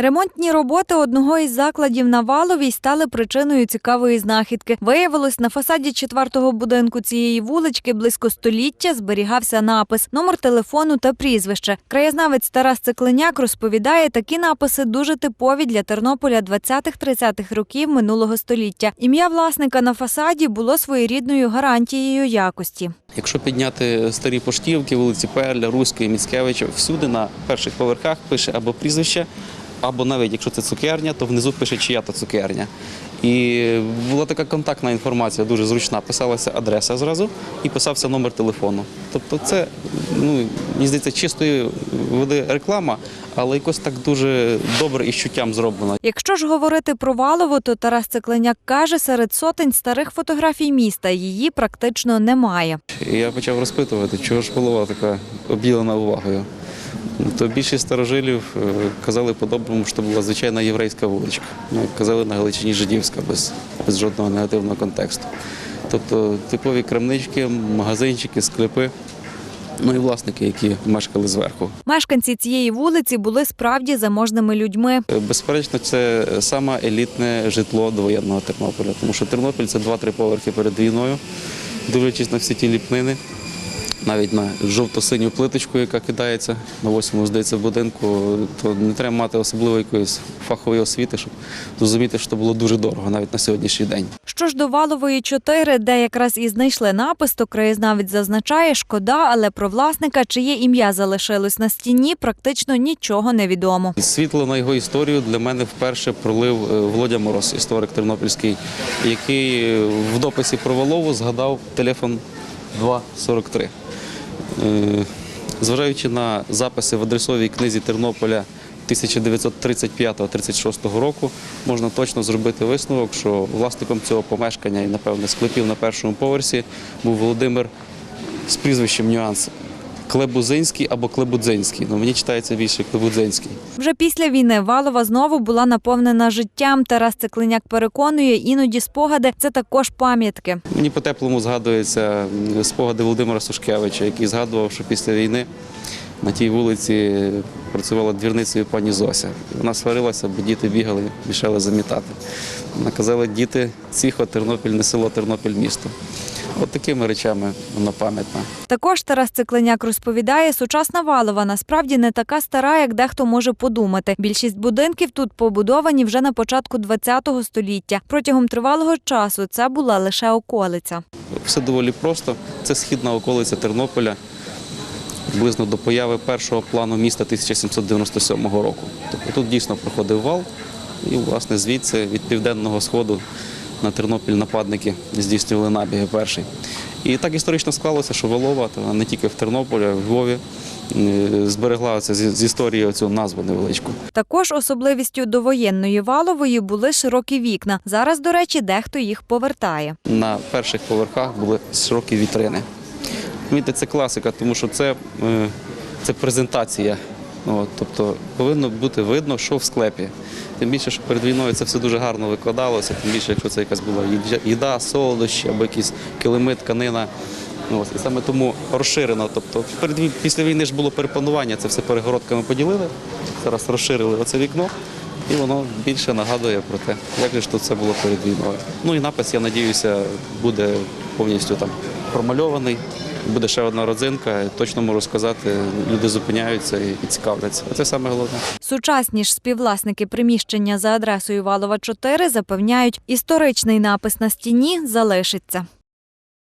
Ремонтні роботи одного із закладів на Валовій стали причиною цікавої знахідки. Виявилось, на фасаді четвертого будинку цієї вулички близько століття зберігався напис, номер телефону та прізвище. Краєзнавець Тарас Цикленяк розповідає, такі написи дуже типові для Тернополя 20-30-х років минулого століття. Ім'я власника на фасаді було своєрідною гарантією якості. Якщо підняти старі поштівки, вулиці Перля, Руської, Міцкевича, всюди на перших поверхах пише або прізвище, або навіть якщо це цукерня, то внизу пише чия то цукерня. І була така контактна інформація, дуже зручна. Писалася адреса зразу і писався номер телефону. Тобто, це ну мені здається, чистої води реклама, але якось так дуже добре і чуттям зроблено. Якщо ж говорити про Валову, то Тарас Цикленяк каже, серед сотень старих фотографій міста її практично немає. І я почав розпитувати, чого ж голова така обділена увагою. То більшість старожилів е, казали по-доброму, що була звичайна єврейська вуличка. Ну, казали на Галичині жидівська, без, без жодного негативного контексту. Тобто типові крамнички, магазинчики, склепи, ну і власники, які мешкали зверху. Мешканці цієї вулиці були справді заможними людьми. Е, Безперечно, це саме елітне житло довоєнного Тернополя, тому що Тернопіль це 2-3 поверхи перед війною, дивлячись на всі ті ліпнини, навіть на жовто-синю плиточку, яка кидається на восьмому, здається, будинку, то не треба мати особливої якоїсь фахової освіти, щоб зрозуміти, що було дуже дорого навіть на сьогоднішній день. Що ж до Валової 4, де якраз і знайшли напис, то краєзнавець зазначає, шкода, але про власника, чиє ім'я залишилось на стіні, практично нічого не відомо. Світло на його історію для мене вперше пролив е, Володя Мороз, історик тернопільський, який е, в дописі про Волову згадав телефон 243. Е, Зважаючи на записи в адресовій книзі Тернополя 1935-36 року, можна точно зробити висновок, що власником цього помешкання і, напевне, склепів на першому поверсі був Володимир з прізвищем нюанс. Клебузинський або Клебудзинський. Ну, мені читається більше Клебудзинський. Вже після війни Валова знову була наповнена життям. Тарас Цикленяк переконує, іноді спогади це також пам'ятки. Мені по-теплому згадуються спогади Володимира Сушкевича, який згадував, що після війни на тій вулиці працювала двірницею пані Зося. Вона сварилася, бо діти бігали, мішали замітати. Вона казала, діти, ціхо, Тернопіль не село, Тернопіль місто. От такими речами вона пам'ятна. Також Тарас Цикленяк розповідає, сучасна Валова насправді не така стара, як дехто може подумати. Більшість будинків тут побудовані вже на початку ХХ століття. Протягом тривалого часу це була лише околиця. Все доволі просто. Це східна околиця Тернополя, близько до появи першого плану міста 1797 року. Тобто тут дійсно проходив вал, і, власне, звідси від південного сходу на Тернопіль нападники здійснювали набіги перший. І так історично склалося, що Волова не тільки в Тернополі, а в Львові зберегла це з історії цю назву невеличку. Також особливістю довоєнної Валової були широкі вікна. Зараз, до речі, дехто їх повертає. на перших поверхах були широкі вітрини. Це класика, тому що це, е, це презентація. От, тобто повинно бути видно, що в склепі. Тим більше, що перед війною це все дуже гарно викладалося, тим більше, якщо це якась була їда, солодощі або якісь килими, тканина. Ось, і саме тому розширено. Тобто перед після війни ж було перепланування, це все перегородками поділили. Зараз розширили оце вікно, і воно більше нагадує про те, як же це було перед війною. Ну і напис, я надіюся, буде повністю там промальований. Буде ще одна родзинка. Точно можу сказати, люди зупиняються і цікавляться. Це саме головне. Сучасні ж співвласники приміщення за адресою Валова 4 запевняють, історичний напис на стіні залишиться.